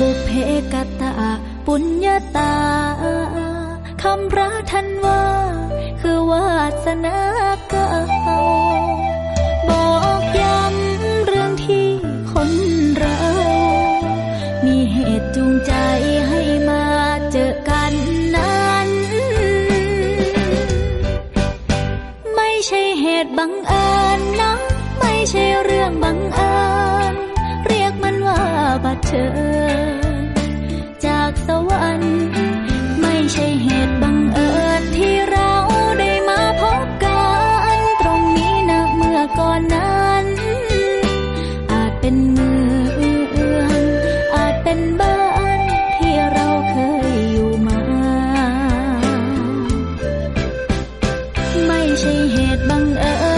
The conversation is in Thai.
บุพเพกตาปุญญาตา คำพระท่านว่า คือวาสนาเก่าบอกย้ำเรื่องที่คนเรา มีเหตุจูงใจให้มาเจอกันนั้น ไม่ใช่เหตุบังเอิญนะ ไม่ใช่เรื่องบังเอิญ เรียกมันว่าบัดเชิญ mây xây hệt bằng ơ